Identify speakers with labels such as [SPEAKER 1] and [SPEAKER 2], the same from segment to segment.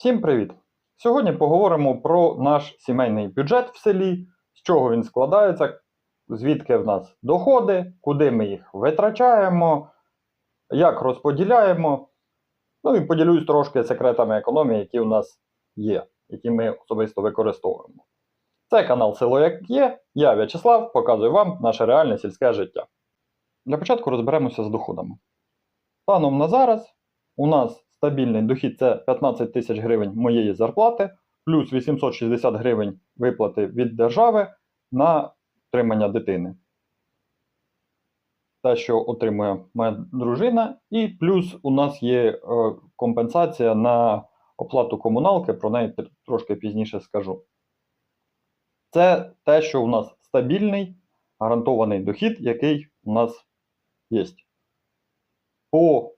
[SPEAKER 1] Всім привіт! Сьогодні поговоримо про наш сімейний бюджет в селі, з чого він складається, звідки в нас доходи, куди ми їх витрачаємо, як розподіляємо. Ну і поділюсь трошки секретами економії, які у нас є, які ми особисто використовуємо. Це канал Село Як Є. Я В'ячеслав, показую вам наше реальне сільське життя. Для початку розберемося з доходами. Станом на зараз у нас стабільний дохід це 15 тисяч гривень моєї зарплати, плюс 860 гривень виплати від держави на утримання дитини. Те, що отримує моя дружина, і плюс у нас є е, компенсація на оплату комуналки, про неї трошки пізніше скажу. Це те, що у нас стабільний гарантований дохід, який у нас є. По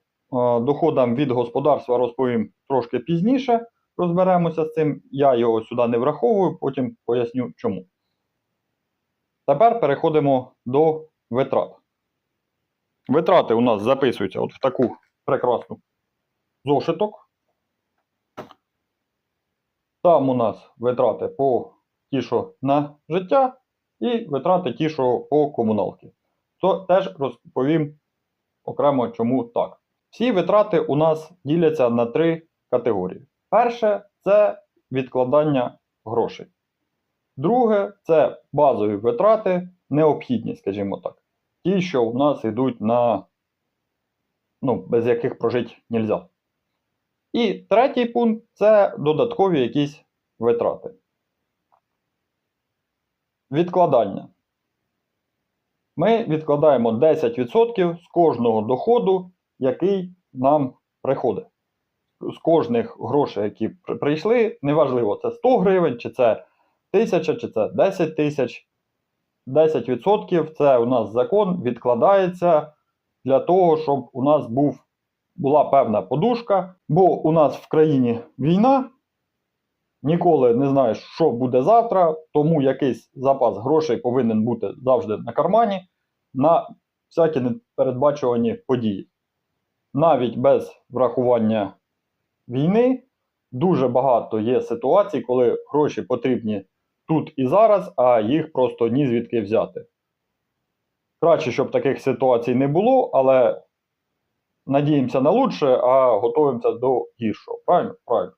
[SPEAKER 1] доходам від господарства розповім трошки пізніше. Розберемося з цим. Я його сюди не враховую, потім поясню чому. Тепер переходимо до витрат. Витрати у нас записуються от в таку прекрасну зошиток. Там у нас витрати по ті, що на життя, і витрати ті, що по комуналки. То теж розповім окремо, чому так. Всі витрати у нас діляться на три категорії. Перше це відкладання грошей. Друге це базові витрати, необхідні, скажімо так. Ті, що у нас йдуть на, ну, без яких прожити не можна. І третій пункт це додаткові якісь витрати. Відкладання. Ми відкладаємо 10% з кожного доходу який нам приходить. З кожних грошей, які прийшли, неважливо, це 100 гривень, чи це 1000, чи це 10 тисяч. 10% це у нас закон відкладається для того, щоб у нас був, була певна подушка, бо у нас в країні війна, ніколи не знаєш, що буде завтра, тому якийсь запас грошей повинен бути завжди на кармані на всякі непередбачувані події навіть без врахування війни, дуже багато є ситуацій, коли гроші потрібні тут і зараз, а їх просто ні звідки взяти. Краще, щоб таких ситуацій не було, але надіємося на лучше, а готуємося до гіршого. Правильно? Правильно.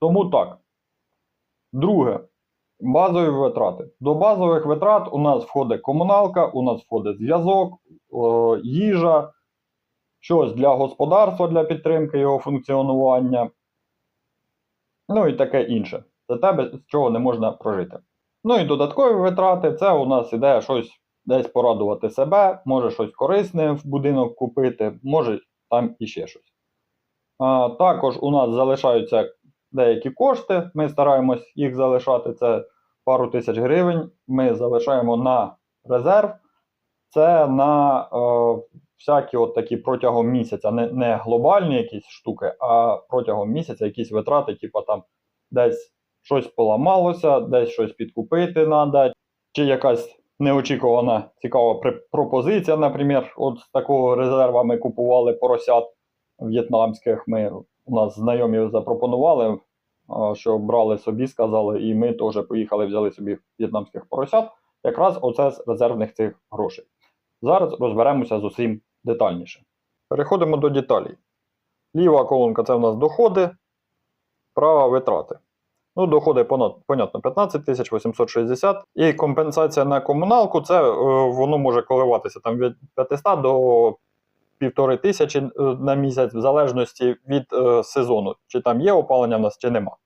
[SPEAKER 1] Тому так. Друге. Базові витрати. До базових витрат у нас входить комуналка, у нас входить зв'язок, їжа, щось для господарства для підтримки його функціонування. Ну і таке інше. Це те, без чого не можна прожити. Ну і додаткові витрати це у нас іде щось десь порадувати себе, може щось корисне в будинок купити, може там іще щось. А, також у нас залишаються деякі кошти. Ми стараємось їх залишати. Це пару тисяч гривень. Ми залишаємо на резерв. Це на е, всякі от такі протягом місяця, не, не глобальні якісь штуки, а протягом місяця якісь витрати, типу там десь щось поламалося, десь щось підкупити треба, чи якась неочікувана цікава пропозиція, наприклад, от з такого резерва ми купували поросят в'єтнамських. Ми у нас знайомі запропонували, що брали собі, сказали, і ми теж поїхали, взяли собі в'єтнамських поросят. Якраз оце з резервних цих грошей. Зараз розберемося з усім детальніше. Переходимо до деталей. Ліва колонка це в нас доходи, права витрати. Ну, доходи, понад, понятно, 15 860. І компенсація на комуналку це е, воно може коливатися там від 500 до півтори тисячі е, на місяць, в залежності від е, сезону, чи там є опалення в нас, чи нема.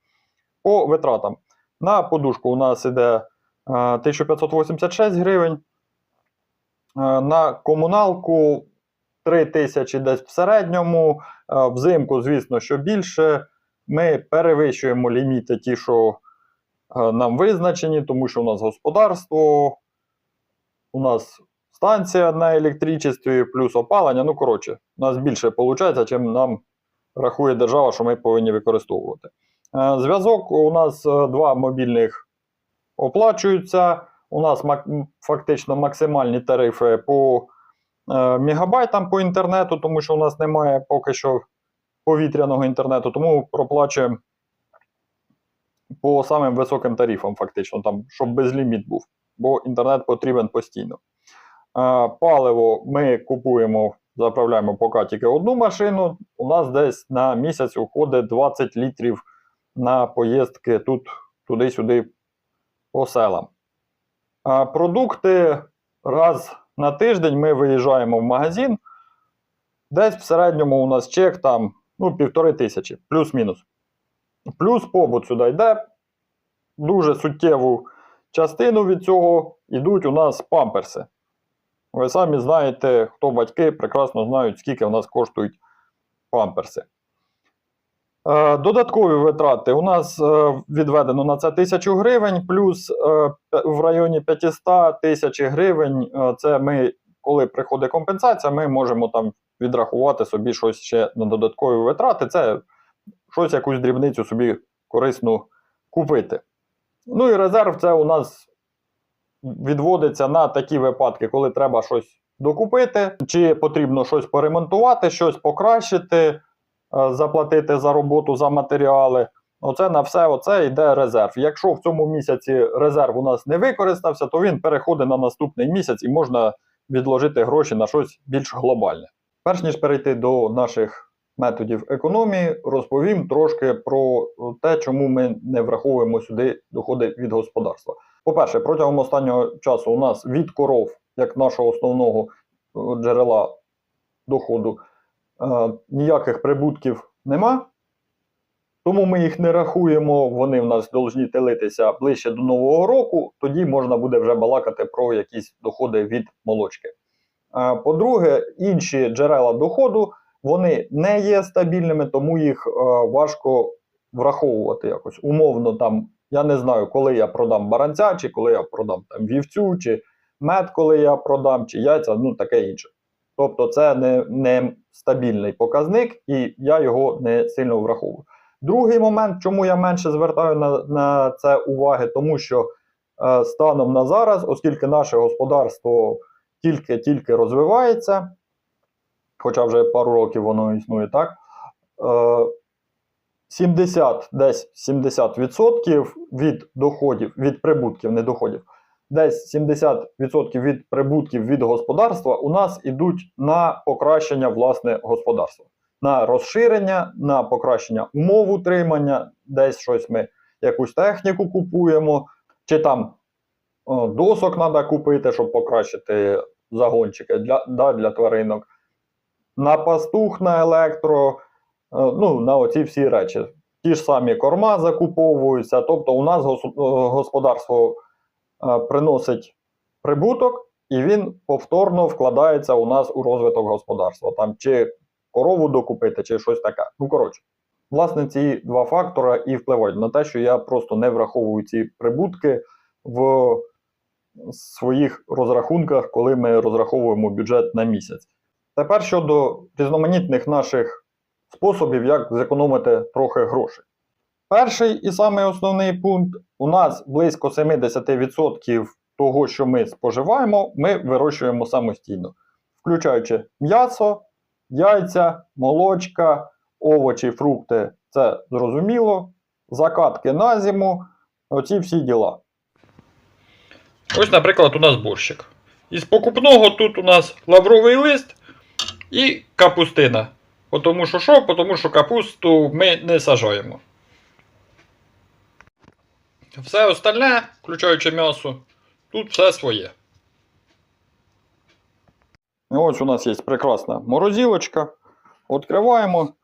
[SPEAKER 1] По витратам. На подушку у нас іде е, 1586 гривень. Е, На комуналку 3 тисячі десь в середньому. Е, Взимку, звісно, що більше. Ми перевищуємо ліміти, ті, що е, нам визначені, тому що у нас господарство, у нас станція на електричестві, плюс опалення. Ну, коротше, у нас більше виходить, чим нам рахує держава, що ми повинні використовувати. Е, Зв'язок у нас два мобільних оплачуються. У нас фактично максимальні тарифи по мегабайтам по інтернету, тому що у нас немає поки що повітряного інтернету, тому проплачуємо по самим високим тарифам, фактично, там, щоб безліміт був, бо інтернет потрібен постійно. Паливо ми купуємо, заправляємо поки тільки одну машину. У нас десь на місяць уходить 20 літрів на поїздки тут, туди-сюди по селам. Продукти раз на тиждень ми виїжджаємо в магазин. Десь в середньому у нас чек там ну, півтори тисячі, плюс-мінус. Плюс побут сюди йде. Дуже суттєву частину від цього йдуть у нас памперси. Ви самі знаєте, хто батьки прекрасно знають, скільки у нас коштують памперси. Е, Додаткові витрати у нас е, відведено на це 1000 гривень, плюс е, в районі 500 тисяч гривень. Це ми, коли приходить компенсація, ми можемо там відрахувати собі щось ще на додаткові витрати. Це щось, якусь дрібницю собі корисну купити. Ну і резерв це у нас відводиться на такі випадки, коли треба щось докупити, чи потрібно щось поремонтувати, щось покращити, заплатити за роботу, за матеріали. Оце на все оце йде резерв. Якщо в цьому місяці резерв у нас не використався, то він переходить на наступний місяць і можна відложити гроші на щось більш глобальне. Перш ніж перейти до наших методів економії, розповім трошки про те, чому ми не враховуємо сюди доходи від господарства. По-перше, протягом останнього часу у нас від коров, як нашого основного е, джерела доходу, е, ніяких прибутків нема. Тому ми їх не рахуємо, вони в нас повинні телитися ближче до Нового року, тоді можна буде вже балакати про якісь доходи від молочки. Е, По-друге, інші джерела доходу вони не є стабільними, тому їх е, важко враховувати якось. Умовно, там, я не знаю, коли я продам баранця, чи коли я продам там, вівцю, чи мед, коли я продам, чи яйця, ну таке інше. Тобто це не, не стабільний показник, і я його не сильно враховую. Другий момент, чому я менше звертаю на, на це уваги, тому що е, станом на зараз, оскільки наше господарство тільки-тільки розвивається, хоча вже пару років воно існує так. Е, 70, десь 70% від доходів, від прибутків, не доходів, десь 70% від прибутків від господарства у нас ідуть на покращення власне господарства, на розширення, на покращення умов утримання, десь щось ми якусь техніку купуємо, чи там досок треба купити, щоб покращити загончики для, да, для тваринок на пастух, на електро, е, ну, на оці всі речі. Ті ж самі корма закуповуються. Тобто, у нас е, господарство приносить прибуток, і він повторно вкладається у нас у розвиток господарства. Там чи корову докупити, чи щось таке. Ну, коротше. Власне, ці два фактора і впливають на те, що я просто не враховую ці прибутки в своїх розрахунках, коли ми розраховуємо бюджет на місяць. Тепер щодо різноманітних наших способів, як зекономити трохи грошей. Перший і самий основний пункт: у нас близько 70% того, що ми споживаємо, ми вирощуємо самостійно, включаючи м'ясо, яйця, молочка, овочі, фрукти це зрозуміло, закатки на зиму, оці всі діла. Ось, наприклад, у нас борщик. Із покупного тут у нас лавровий лист і капустина. Тому що що? Тому що капусту ми не сажаємо. Все остальне, включаючи м'ясо, тут все своє. І ось у нас є прекрасна морозилочка. Відкриваємо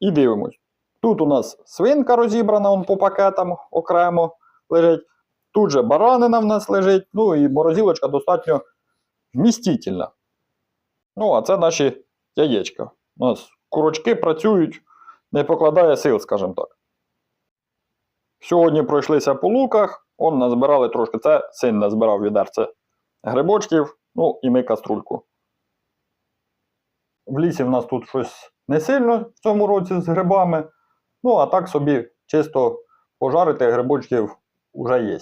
[SPEAKER 1] і дивимось. Тут у нас свинка розібрана он по пакетам окремо лежить. Тут же баранина в нас лежить. Ну і морозилочка достатньо вмістительна. Ну, а це наші яєчка. У нас курочки працюють, не покладає сил, скажімо так. Сьогодні пройшлися по луках, он назбирали трошки. Це син назбирав відерце грибочків, ну і ми каструльку. В лісі в нас тут щось не сильно в цьому році з грибами. Ну, а так собі чисто пожарити грибочків вже є.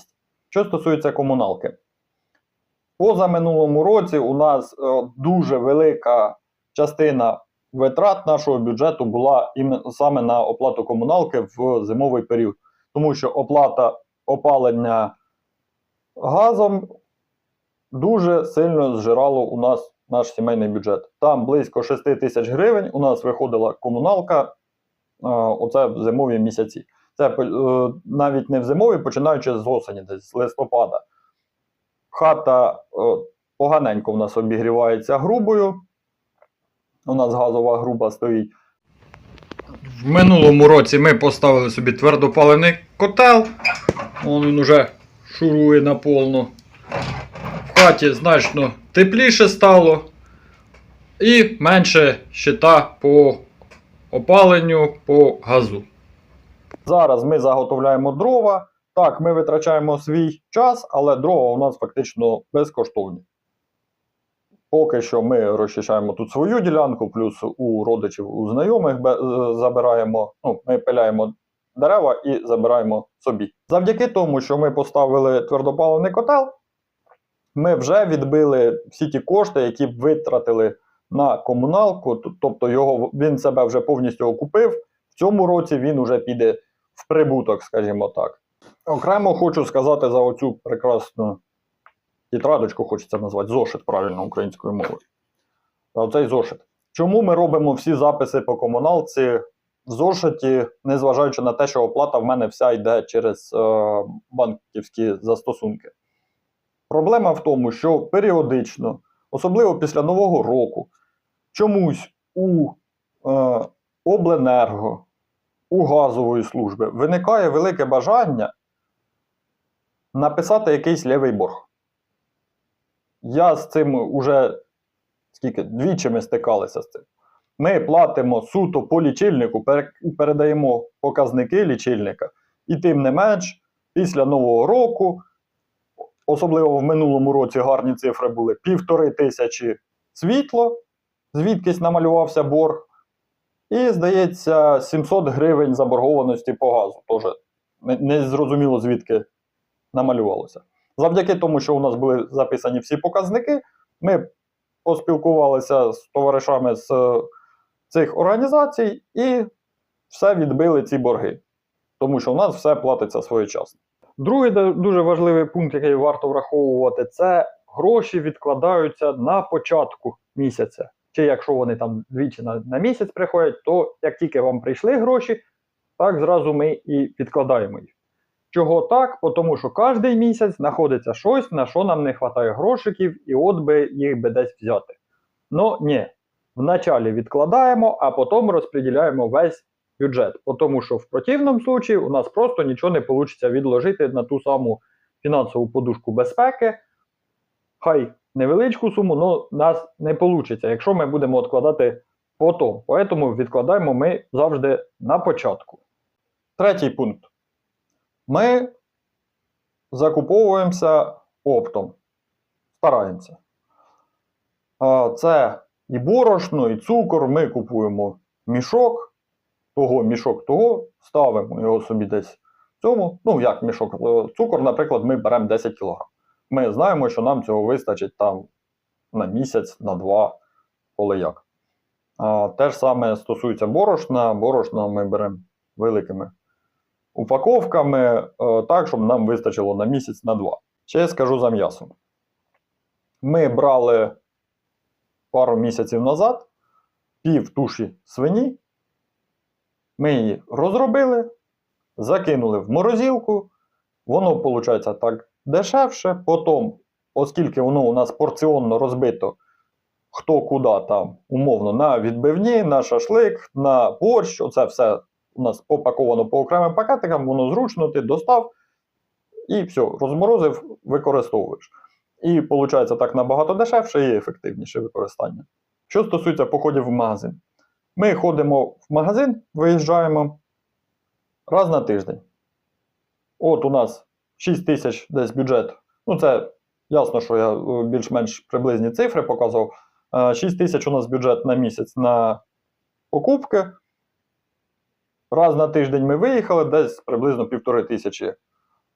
[SPEAKER 1] Що стосується комуналки. Поза минулому році у нас е, дуже велика частина витрат нашого бюджету була саме на оплату комуналки в зимовий період. Тому що оплата опалення газом дуже сильно зжирало у нас наш сімейний бюджет. Там близько 6 тисяч гривень у нас виходила комуналка е, оце в зимові місяці. Це е, навіть не в зимові, починаючи з осені, десь з листопада. Хата е, поганенько в нас обігрівається грубою. У нас газова груба стоїть. В минулому році ми поставили собі твердопалений котел. Он він уже шурує наповно. В хаті значно тепліше стало. І менше щита по опаленню по газу. Зараз ми заготовляємо дрова. Так, ми витрачаємо свій час, але дрова у нас фактично безкоштовні. Поки що ми розчищаємо тут свою ділянку, плюс у родичів, у знайомих е, забираємо, ну, ми пиляємо дерева і забираємо собі. Завдяки тому, що ми поставили твердопаливний котел, ми вже відбили всі ті кошти, які витратили на комуналку, тобто його, він себе вже повністю окупив. В цьому році він вже піде в прибуток, скажімо так. Окремо хочу сказати за оцю прекрасну тетрадочку, хочеться назвати зошит правильно українською мовою. Оцей зошит. Чому ми робимо всі записи по комуналці в зошиті, незважаючи на те, що оплата в мене вся йде через е, банківські застосунки? Проблема в тому, що періодично, особливо після Нового року, чомусь у е, обленерго, у газової служби виникає велике бажання написати якийсь лівий борг. Я з цим уже скільки двічі ми стикалися з цим. Ми платимо суто по лічильнику, передаємо показники лічильника, і тим не менш, після Нового року, особливо в минулому році гарні цифри були півтори тисячі світло, звідкись намалювався борг. І, здається, 700 гривень заборгованості по газу. Теж не, не зрозуміло, звідки намалювалося. Завдяки тому, що у нас були записані всі показники, ми поспілкувалися з товаришами з е, цих організацій і все відбили ці борги. Тому що у нас все платиться своєчасно. Другий дуже важливий пункт, який варто враховувати, це гроші відкладаються на початку місяця. Чи якщо вони там двічі на, на місяць приходять, то як тільки вам прийшли гроші, так зразу ми і відкладаємо їх. Чого так? Тому що кожен місяць знаходиться щось, на що нам не вистачає грошиків, і от би їх би десь взяти. Ну ні, вначалі відкладаємо, а потім розподіляємо весь бюджет. Тому що в противному случаї у нас просто нічого не вийде відложити на ту саму фінансову подушку безпеки. Хай невеличку суму, але нас не вийде, якщо ми будемо відкладати потім. Тому відкладаємо ми завжди на початку. Третій пункт. Ми закуповуємося оптом. Стараємося. Це і борошно, і цукор. Ми купуємо мішок, того, мішок того, ставимо його собі десь в цьому. Ну, як мішок. Е, Цукор, наприклад, ми беремо 10 кг. Ми знаємо, що нам цього вистачить там на місяць, на два, коли як. Те ж саме стосується борошна. Борошна ми беремо великими упаковками е, так, щоб нам вистачило на місяць, на два. Ще я скажу за м'ясом. Ми брали пару місяців назад пів туші свині. Ми її розробили, закинули в морозилку. Воно, виходить, так дешевше. Потім, оскільки воно у нас порціонно розбито, хто куди там, умовно, на відбивні, на шашлик, на борщ, оце все у нас попаковано по окремим пакетикам, воно зручно, ти достав і все, розморозив, використовуєш. І виходить так набагато дешевше і ефективніше використання. Що стосується походів в магазин, ми ходимо в магазин, виїжджаємо раз на тиждень. От у нас 6 тисяч десь бюджет. Ну, це ясно, що я е, більш-менш приблизні цифри показував. Е, 6 тисяч у нас бюджет на місяць на покупки. Раз на тиждень ми виїхали, десь приблизно півтори тисячі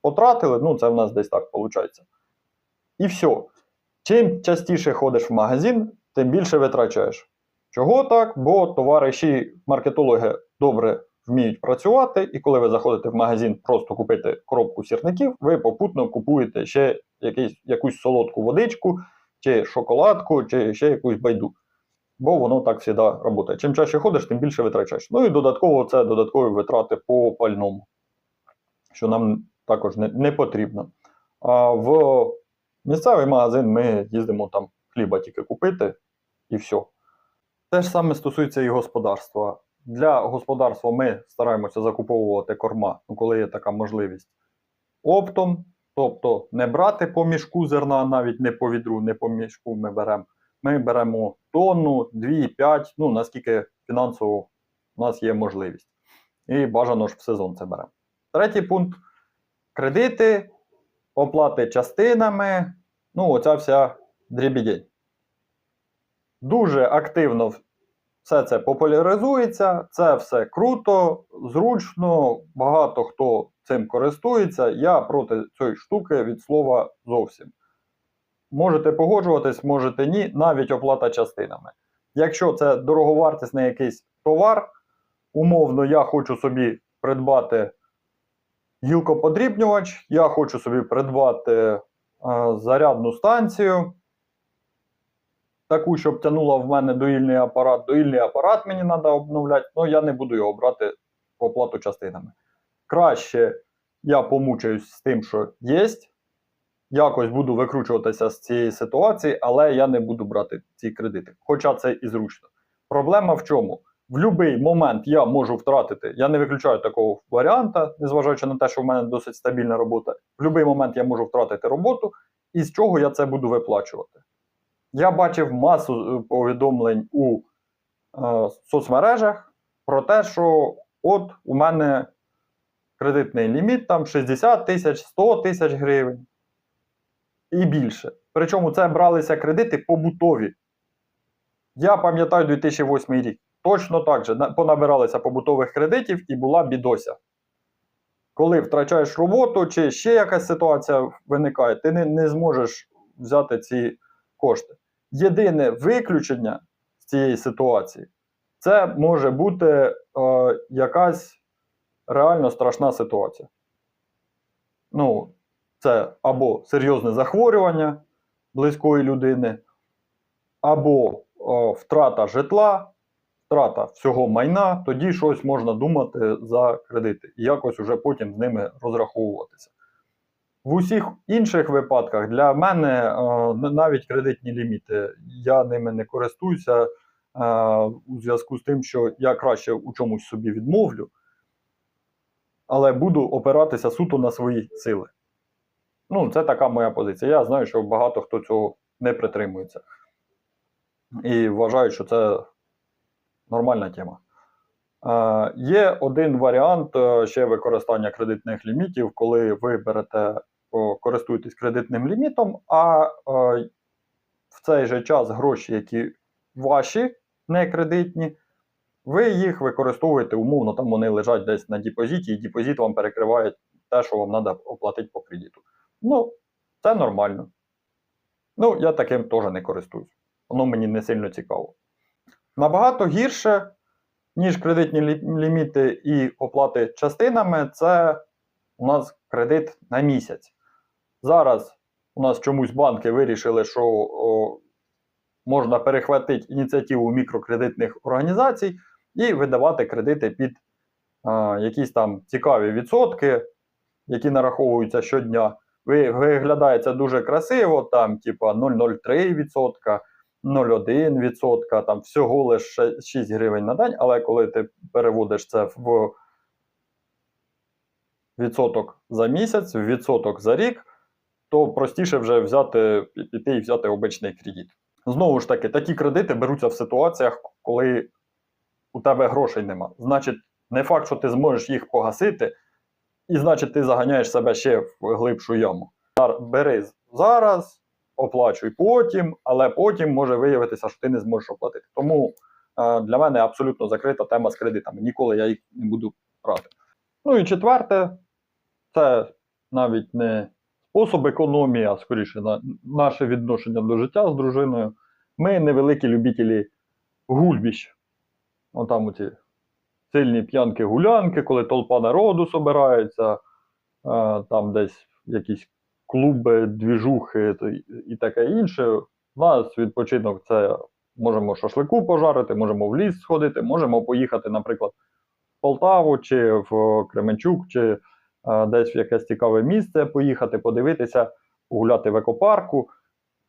[SPEAKER 1] потратили. Ну, це в нас десь так виходить. І все. Чим частіше ходиш в магазин, тим більше витрачаєш. Чого так? Бо товариші маркетологи добре вміють працювати, і коли ви заходите в магазин просто купити коробку сірників, ви попутно купуєте ще якийсь, якусь солодку водичку, чи шоколадку, чи ще якусь байду. Бо воно так завжди працює. Чим чаще ходиш, тим більше витрачаєш. Ну і додатково це додаткові витрати по пальному, що нам також не, не потрібно. А в місцевий магазин ми їздимо там хліба тільки купити і все. Те ж саме стосується і господарства. Для господарства ми стараємося закуповувати корма, ну, коли є така можливість, оптом, тобто не брати по мішку зерна, навіть не по відру, не по мішку ми беремо. Ми беремо тонну, 2-5, ну наскільки фінансово у нас є можливість. І бажано ж в сезон це беремо. Третій пункт кредити, оплати частинами, ну, оця вся дрібідень. Дуже активно все це популяризується, це все круто, зручно, багато хто цим користується. Я проти цієї штуки від слова зовсім. Можете погоджуватись, можете ні, навіть оплата частинами. Якщо це дороговартісний якийсь товар, умовно, я хочу собі придбати гілкоподрібнювач, я хочу собі придбати е, зарядну станцію таку, щоб тягнула в мене доїльний апарат. Доїльний апарат мені треба обновляти, але я не буду його брати оплату частинами. Краще я помучаюсь з тим, що є. Якось буду викручуватися з цієї ситуації, але я не буду брати ці кредити. Хоча це і зручно. Проблема в чому? В будь-який момент я можу втратити, я не виключаю такого варіанта, незважаючи на те, що в мене досить стабільна робота. В будь-який момент я можу втратити роботу, і з чого я це буду виплачувати. Я бачив масу е, повідомлень у е, соцмережах про те, що от у мене кредитний ліміт там 60 тисяч, 100 тисяч гривень і більше. Причому це бралися кредити побутові. Я пам'ятаю 2008 рік. Точно так же на- понабиралися побутових кредитів і була бідося. Коли втрачаєш роботу чи ще якась ситуація виникає, ти не, не зможеш взяти ці кошти. Єдине виключення з цієї ситуації це може бути е, якась реально страшна ситуація. Ну, це або серйозне захворювання близької людини, або е, втрата житла, втрата всього майна, тоді щось можна думати за кредити і якось уже потім з ними розраховуватися. В усіх інших випадках для мене н- навіть кредитні ліміти, я ними не користуюся е, у зв'язку з тим, що я краще у чомусь собі відмовлю, але буду опиратися суто на свої сили. Ну, це така моя позиція. Я знаю, що багато хто цього не притримується. І вважаю, що це нормальна тема. Е, є один варіант е, ще використання кредитних лімітів, коли ви берете, користуєтесь кредитним лімітом, а е, в цей же час гроші, які ваші, не кредитні, ви їх використовуєте умовно, там вони лежать десь на депозиті, і депозит вам перекриває те, що вам треба оплатити по кредиту. Ну, це нормально. Ну, я таким теж не користуюсь. Воно мені не сильно цікаво. Набагато гірше, ніж кредитні ліміти і оплати частинами, це у нас кредит на місяць. Зараз у нас чомусь банки вирішили, що о, можна перехватити ініціативу мікрокредитних організацій і видавати кредити під а, якісь там цікаві відсотки, які нараховуються щодня. Ви, виглядає це дуже красиво, там, типа 0,03%, 0,1%, там всього лише 6 гривень на день, але коли ти переводиш це в відсоток за місяць, в відсоток за рік, то простіше вже взяти, піти і взяти обичний кредит. Знову ж таки, такі кредити беруться в ситуаціях, коли у тебе грошей нема. Значить, не факт, що ти зможеш їх погасити, і значить, ти заганяєш себе ще в глибшу яму. Бери зараз, оплачуй потім, але потім може виявитися, що ти не зможеш оплатити. Тому е, для мене абсолютно закрита тема з кредитами. Ніколи я їх не буду брати. Ну і четверте, це навіть не способ економії, а скоріше на наше відношення до життя з дружиною. Ми невеликі любителі гульбіщ. Отам оці сильні п'янки-гулянки, коли толпа народу собирається, е, там десь якісь клуби, двіжухи і таке інше. У нас відпочинок це можемо шашлику пожарити, можемо в ліс сходити, можемо поїхати, наприклад, в Полтаву чи в Кременчук, чи е, десь в якесь цікаве місце поїхати, подивитися, погуляти в екопарку.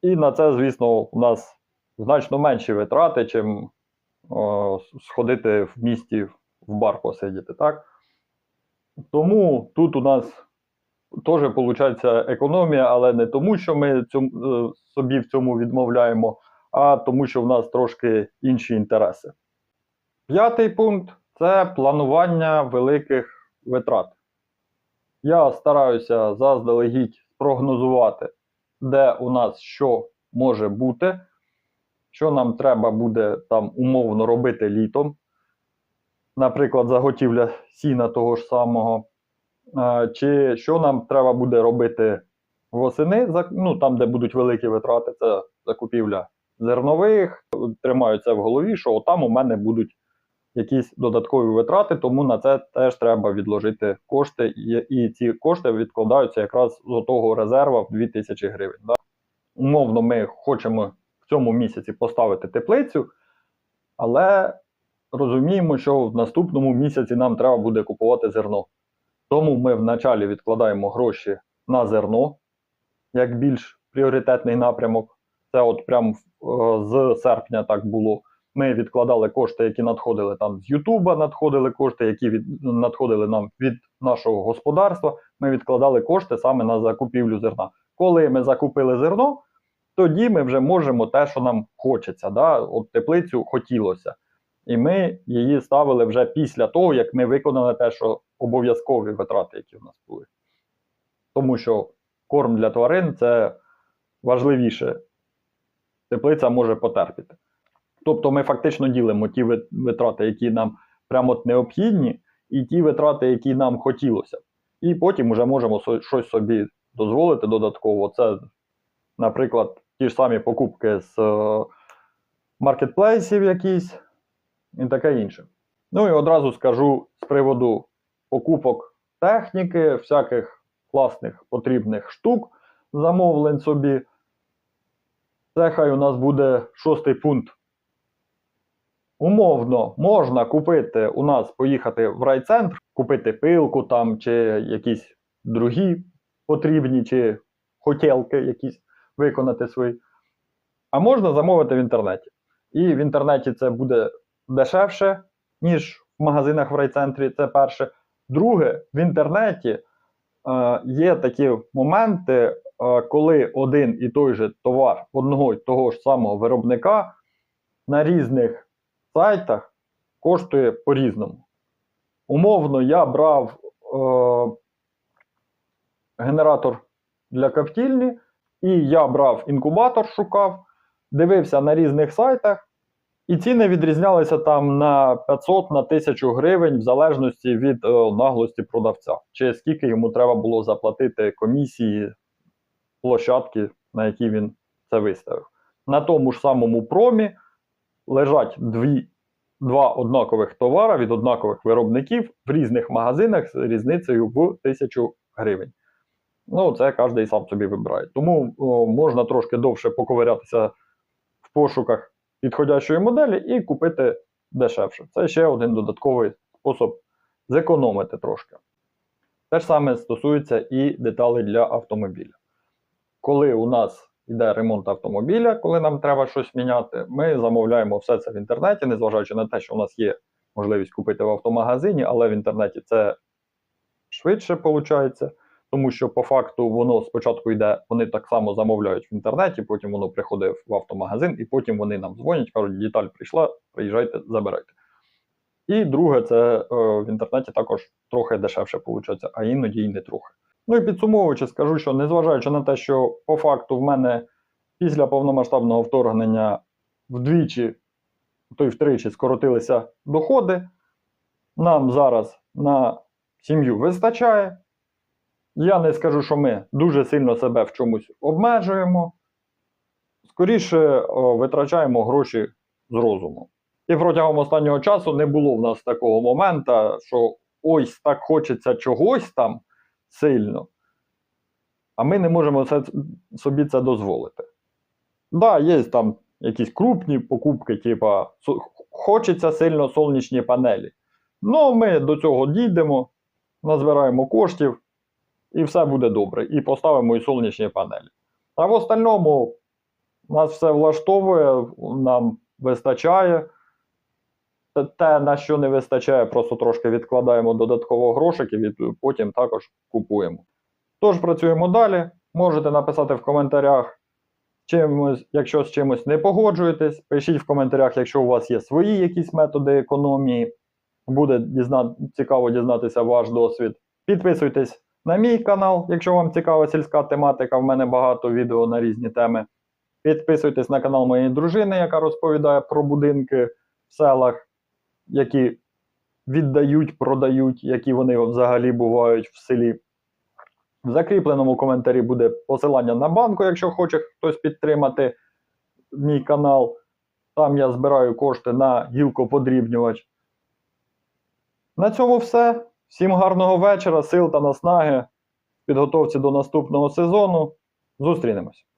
[SPEAKER 1] І на це, звісно, у нас значно менші витрати, чим о, сходити в місті в бар посидіти. Так? Тому тут у нас теж виходить економія, але не тому, що ми цьому, е, собі в цьому відмовляємо, а тому, що в нас трошки інші інтереси. П'ятий пункт це планування великих витрат. Я стараюся заздалегідь спрогнозувати, де у нас що може бути, що нам треба буде там умовно робити літом. Наприклад, заготівля сіна того ж самого. Е, Чи що нам треба буде робити восени, ну, там, де будуть великі витрати, це закупівля зернових. Тримаю це в голові, що там у мене будуть якісь додаткові витрати, тому на це теж треба відложити кошти, і, ці кошти відкладаються якраз з того резерва в 2000 гривень. Да? Умовно, ми хочемо в цьому місяці поставити теплицю, але розуміємо, що в наступному місяці нам треба буде купувати зерно. Тому ми вначалі відкладаємо гроші на зерно як більш пріоритетний напрямок. Це от прям е, з серпня так було. Ми відкладали кошти, які надходили там з Ютуба, надходили кошти, які від, надходили нам від нашого господарства. Ми відкладали кошти саме на закупівлю зерна. Коли ми закупили зерно, тоді ми вже можемо те, що нам хочеться. Да? От теплицю хотілося. І ми її ставили вже після того, як ми виконали те, що обов'язкові витрати, які в нас були. Тому що корм для тварин це важливіше. Теплиця може потерпіти. Тобто ми фактично ділимо ті витрати, які нам прямо необхідні, і ті витрати, які нам хотілося. І потім вже можемо щось собі дозволити додатково. Це, наприклад, ті ж самі покупки з е, маркетплейсів якісь і таке інше. Ну і одразу скажу з приводу покупок техніки, всяких класних потрібних штук, замовлень собі. Це хай у нас буде шостий пункт. Умовно, можна купити у нас, поїхати в райцентр, купити пилку там, чи якісь другі потрібні, чи хотілки якісь виконати свої. А можна замовити в інтернеті. І в інтернеті це буде дешевше, ніж в магазинах в райцентрі. Це перше. Друге, в інтернеті е, є такі моменти, е, коли один і той же товар одного й того ж самого виробника на різних сайтах коштує по-різному. Умовно, я брав е, генератор для коптільні, і я брав інкубатор, шукав, дивився на різних сайтах, і ціни відрізнялися там на 500 на 1000 гривень в залежності від е, наглості продавця, чи скільки йому треба було заплатити комісії площадки, на якій він це виставив. На тому ж самому промі лежать дві, два однакових товари від однакових виробників в різних магазинах з різницею в 1000 гривень. Ну, це кожен сам собі вибирає. Тому о, можна трошки довше поковирятися в пошуках підходящої моделі і купити дешевше. Це ще один додатковий спосіб зекономити трошки. Те ж саме стосується і деталей для автомобіля. Коли у нас йде ремонт автомобіля, коли нам треба щось міняти, ми замовляємо все це в інтернеті, незважаючи на те, що у нас є можливість купити в автомагазині, але в інтернеті це швидше виходить. Тому що по факту воно спочатку йде, вони так само замовляють в інтернеті, потім воно приходить в автомагазин, і потім вони нам дзвонять, кажуть, деталь прийшла, приїжджайте, забирайте. І друге, це е, в інтернеті також трохи дешевше виходить, а іноді і не трохи. Ну і підсумовуючи, скажу, що незважаючи на те, що по факту в мене після повномасштабного вторгнення вдвічі, то й втричі скоротилися доходи, нам зараз на сім'ю вистачає. Я не скажу, що ми дуже сильно себе в чомусь обмежуємо. Скоріше о, витрачаємо гроші з розуму. І протягом останнього часу не було в нас такого моменту, що ось так хочеться чогось там сильно, а ми не можемо це, собі це дозволити. Так, да, є там якісь крупні покупки, типа хочеться сильно сонячні панелі. Ну, ми до цього дійдемо, назбираємо коштів, і все буде добре. І поставимо і сонячні панелі. А в остальному нас все влаштовує, нам вистачає. Те- на що не вистачає, просто трошки відкладаємо додатково грошиків і потім також купуємо. Тож працюємо далі. Можете написати в коментарях, чимось, якщо з чимось не погоджуєтесь. Пишіть в коментарях, якщо у вас є свої якісь методи економії. Буде дізна... цікаво дізнатися ваш досвід. Підписуйтесь на мій канал, якщо вам цікава сільська тематика. В мене багато відео на різні теми. Підписуйтесь на канал моєї дружини, яка розповідає про будинки в селах, які віддають, продають, які вони взагалі бувають в селі. В закріпленому коментарі буде посилання на банку, якщо хоче хтось підтримати мій канал. Там я збираю кошти на гілкоподрібнювач. На цьому все. Всім гарного вечора, сил та наснаги підготовці до наступного сезону. Зустрінемось!